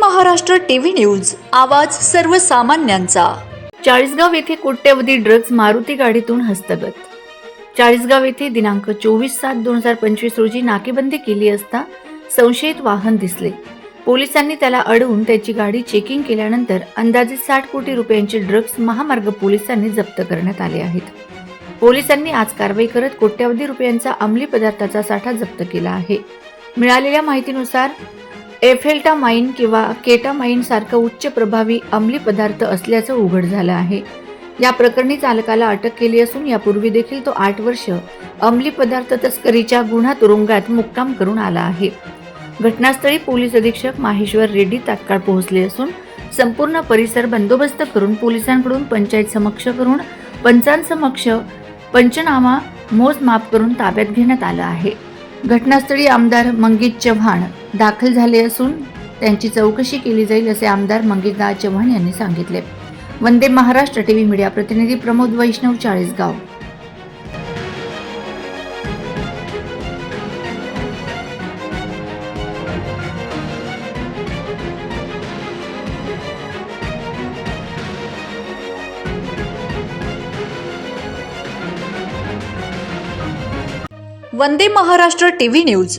Maharashtra TV news आवाज सर्वसामान्यांचा. चाळीसगाव येथे कोट्यवधी ड्रग्ज मारुती गाडीतून हस्तगत. चाळीसगाव येथे दिनांक चोवीस सात दोन हजार पंचवीस रोजी नाकेबंदी केली असता संशयित वाहन दिसले. पोलिसांनी त्याला अडवून त्याची गाडी चेकिंग केल्यानंतर अंदाजे साठ कोटी रुपयांचे ड्रग्ज महामार्ग पोलिसांनी जप्त करण्यात आले आहेत. पोलिसांनी आज कारवाई करत कोट्यवधी रुपयांचा अंमली पदार्थाचा साठा जप्त केला आहे. मिळालेल्या माहितीनुसार एफेल्टामाइन किंवा केटामाइन सारखं उच्च प्रभावी अंमली पदार्थ असल्याचं उघड झालं आहे. या प्रकरणी चालकाला अटक केली असून यापूर्वी देखील तो आठ वर्ष अंमली पदार्थ तस्करीच्या गुन्हा तुरुंगात मुक्काम करून आला आहे. घटनास्थळी पोलीस अधीक्षक माहेश्वर रेड्डी तात्काळ पोहोचले असून संपूर्ण परिसर बंदोबस्त करून पोलिसांकडून पंचायत समक्ष करून पंचांसमक्ष पंचनामा मोजमाप करून ताब्यात घेण्यात आलं आहे. घटनास्थळी आमदार मंगीत चव्हाण दाखल झाले असून त्यांची चौकशी केली जाईल असे आमदार मंगेशदास चव्हाण यांनी सांगितले. वंदे महाराष्ट्र टीव्ही मीडिया प्रतिनिधी प्रमोद वैष्णव चाळीसगाव. Vande Maharashtra TV news.